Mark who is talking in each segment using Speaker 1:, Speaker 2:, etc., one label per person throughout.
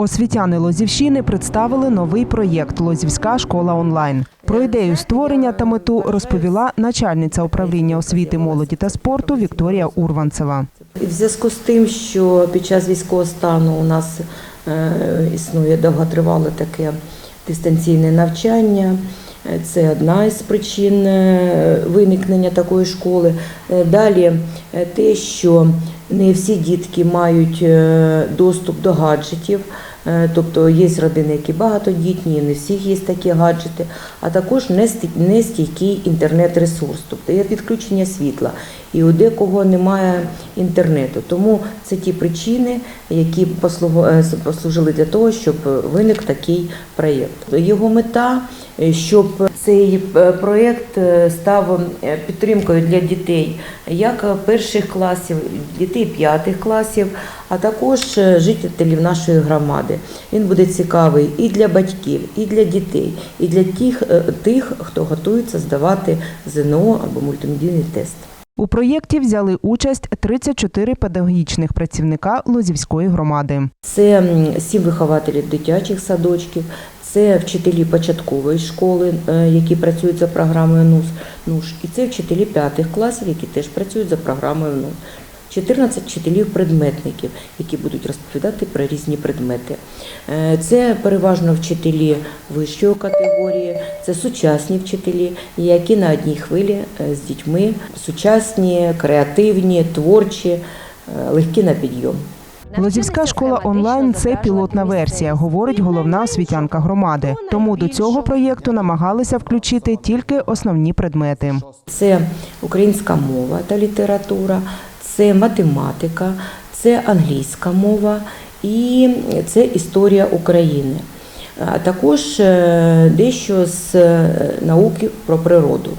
Speaker 1: Освітяни Лозівщини представили новий проєкт Лозівська школа онлайн. Про ідею створення та мету розповіла начальниця управління освіти, молоді та спорту Вікторія Урванцева.
Speaker 2: В зв'язку з тим, що під час військового стану у нас е, існує довготривале таке дистанційне навчання. е, Це одна із причин е, виникнення такої школи. Далі те, що не всі дітки мають доступ до гаджетів, тобто є родини, які багатодітні, не всіх є такі гаджети, а також нестійкий інтернет-ресурс, тобто є відключення світла, і у декого немає інтернету. Тому це ті причини, які е, послужили для того, щоб виник такий проєкт. Його мета, е, щоб цей е, проєкт е, став е, підтримкою для дітей як перших класів, дітей п'ятих класів, а також жителів нашої громади. Він буде цікавий і для батьків, і для дітей, і для тих, тих хто готується здавати ЗНО або мультимедійний тест.
Speaker 1: У проєкті взяли участь 34 педагогічних працівника Лозівської громади.
Speaker 2: Це сім вихователів дитячих садочків, це вчителі початкової школи, е, які працюють за програмою НУШ, і це вчителі п'ятих класів, які теж працюють за програмою НУШ. 14 вчителів-предметників, які будуть розповідати про різні предмети. Е, Це переважно вчителі вищої категорії, це сучасні вчителі, які на одній хвилі е, з дітьми сучасні, креативні, творчі, легкі на підйом.
Speaker 1: Лозівська школа онлайн це пілотна версія, говорить головна освітянка громади. Тому до цього проєкту намагалися включити тільки основні предмети.
Speaker 2: Це українська мова та література, це математика, це англійська мова і це історія України. А також е, дещо з е, науки про природу.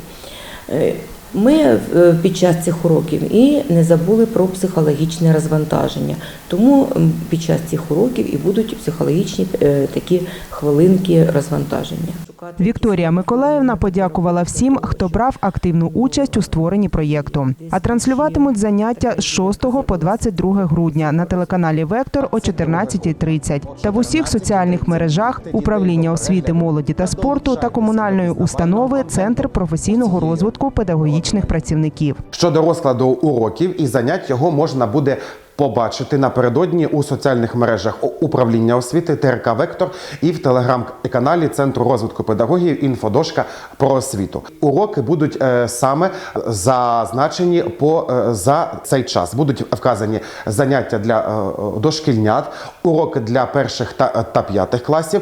Speaker 2: Ми е, під час цих уроків і не забули про психологічне розвантаження. Тому під час цих уроків і будуть психологічні е, такі хвилинки розвантаження.
Speaker 1: Вікторія Миколаївна подякувала всім, хто брав активну участь у створенні проєкту. А транслюватимуть заняття з 6 по 22 грудня на телеканалі Вектор о 14.30 та в усіх соціальних мережах управління освіти, молоді та спорту та комунальної установи Центр професійного розвитку педагогічних працівників.
Speaker 3: Щодо розкладу уроків і занять його можна буде. Побачити напередодні у соціальних мережах управління освіти ТРК Вектор і в телеграм-каналі Центру розвитку педагогів інфодошка про освіту. Уроки будуть е, саме зазначені по е, за цей час. Будуть вказані заняття для е, дошкільнят, уроки для перших та, та п'ятих класів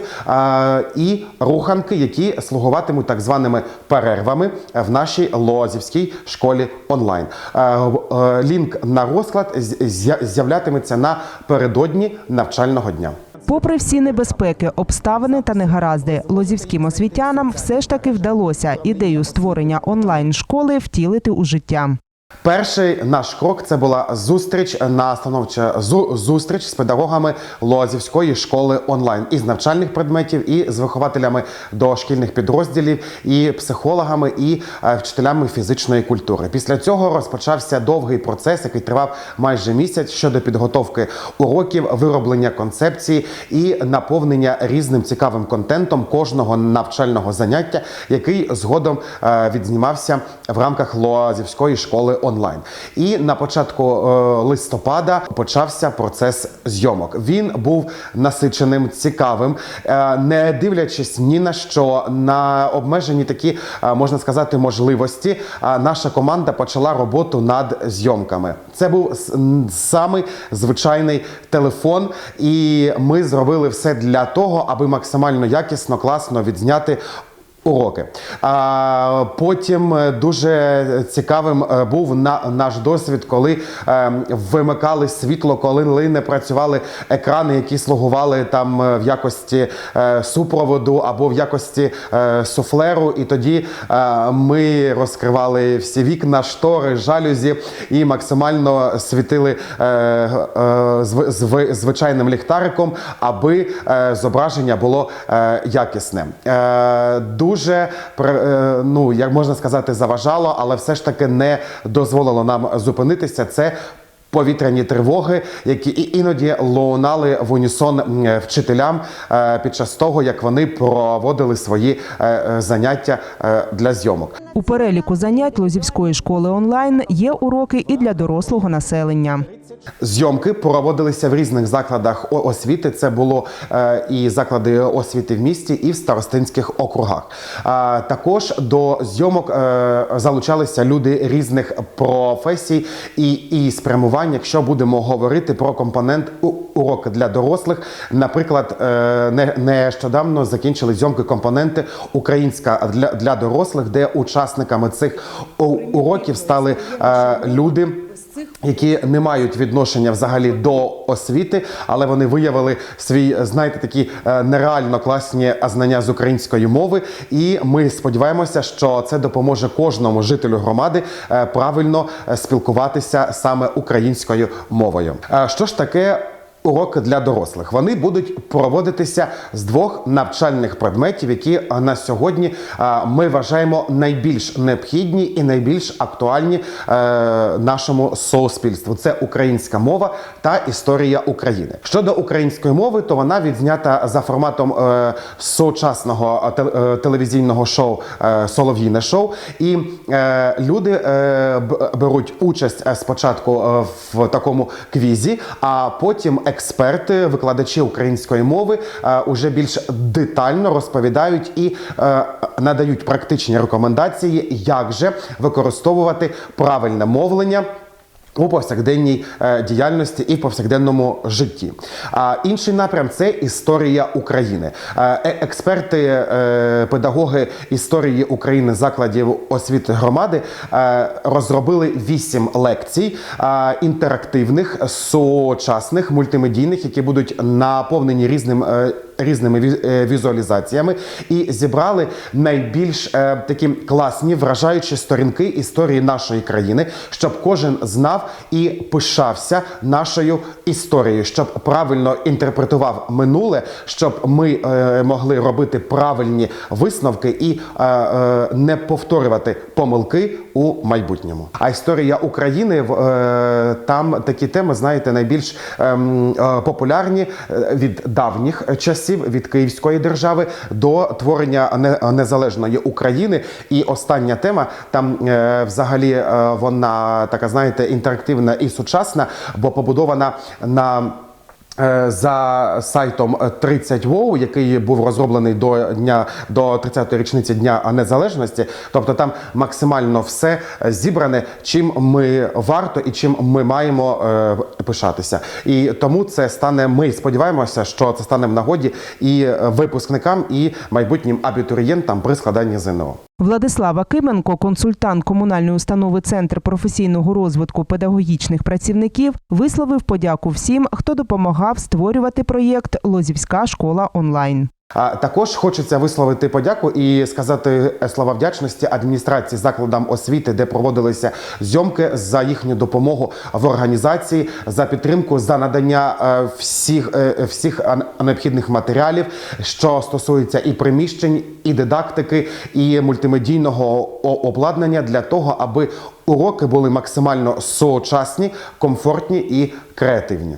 Speaker 3: і руханки, які слугуватимуть так званими перервами в нашій Лозівській школі онлайн. Лінк на розклад з'являтиметься напередодні навчального дня.
Speaker 1: Попри всі небезпеки, обставини та негаразди, лозівським освітянам все ж таки вдалося ідею створення онлайн школи втілити у життя.
Speaker 3: Перший наш крок це була зустріч настановча зу- зустріч з педагогами Лозівської школи онлайн із навчальних предметів, і з вихователями дошкільних підрозділів, і психологами, і е, вчителями фізичної культури. Після цього розпочався довгий процес, який тривав майже місяць щодо підготовки уроків, вироблення концепції і наповнення різним цікавим контентом кожного навчального заняття, який згодом е, відзнімався в рамках Лозівської школи онлайн. І на початку е, листопада почався процес зйомок. Він був насиченим, цікавим, е, не дивлячись ні на що, на обмежені такі, е, можна сказати, можливості. Наша команда почала роботу над зйомками. Це був самий звичайний телефон, і ми зробили все для того, аби максимально якісно, класно відзняти Уроки. А, потім е, дуже цікавим е, був на, наш досвід, коли е, вимикали світло, коли не працювали екрани, які слугували там в якості супроводу або в якості суфлеру. І тоді ми розкривали всі вікна, штори, жалюзі і максимально світили зв- зв- звичайним ліхтариком, аби зображення було якісне. Дуже е, ну як можна сказати, заважало, але все ж таки не дозволило нам зупинитися. Це Повітряні тривоги, які і іноді лунали в унісон вчителям е, під час того, як вони проводили свої е, заняття для зйомок.
Speaker 1: У переліку занять Лозівської школи онлайн є уроки і для дорослого населення.
Speaker 3: Зйомки проводилися в різних закладах освіти. Це було е, і заклади освіти в місті, і в старостинських округах. Також до зйомок е, залучалися люди різних професій і, і спрямувань. Якщо будемо говорити про компонент урок для дорослих, наприклад, е, не, нещодавно закінчили зйомки компоненти Українська для, дорослих, де учасниками цих уроків стали люди які не мають відношення взагалі до освіти, але вони виявили свій, знаєте, такі е, нереально класні знання з української мови. І ми сподіваємося, що це допоможе кожному жителю громади е, правильно е, спілкуватися саме українською мовою. Що ж таке? Уроки для дорослих вони будуть проводитися з двох навчальних предметів, які на сьогодні ми вважаємо найбільш необхідні і найбільш актуальні е, нашому суспільству. Це українська мова та історія України. Щодо української мови, то вона відзнята за форматом е, сучасного е, е, телевізійного шоу е, Солов'їне шоу. І е, люди е, беруть участь е, спочатку е, в такому квізі, а потім експерти, викладачі української мови е, уже більш детально розповідають і е, надають практичні рекомендації, як же використовувати правильне мовлення. У повсякденній е, діяльності і в повсякденному житті. А інший напрям це історія України. Е, е- експерти, педагоги історії України закладів освіти громади розробили вісім лекцій інтерактивних, сучасних, мультимедійних, які будуть наповнені різним. Різними е, візуалізаціями і зібрали найбільш е, такі класні вражаючі сторінки історії нашої країни, щоб кожен знав і пишався нашою історією, щоб правильно інтерпретував минуле, щоб ми е, могли робити правильні висновки і не повторювати помилки у майбутньому. А історія України е, там такі теми, знаєте, найбільш ем, е, популярні е, від давніх часів, від Київської держави до творення не- незалежної України. І остання тема там взагалі вона така, знаєте, інтерактивна і сучасна, бо побудована на. Е, За сайтом 30 WoW, який був розроблений до дня до 30-ї річниці Дня Незалежності, тобто там максимально все зібране, чим ми варто і чим ми маємо е, пишатися. І тому це стане. Ми сподіваємося, що це стане в нагоді і випускникам, і майбутнім абітурієнтам при складанні ЗНО.
Speaker 1: Владислава Кименко, консультант комунальної установи Центр професійного розвитку педагогічних працівників, висловив подяку всім, хто допомагав створювати проєкт Лозівська школа онлайн.
Speaker 3: А також хочеться висловити подяку і сказати слова вдячності адміністрації закладам освіти, де проводилися зйомки за їхню допомогу в організації, за підтримку, за надання е, всіх, е, всіх необхідних матеріалів, що стосується і приміщень, і дидактики, і мультимедійного обладнання для того, аби уроки були максимально сучасні, комфортні і креативні.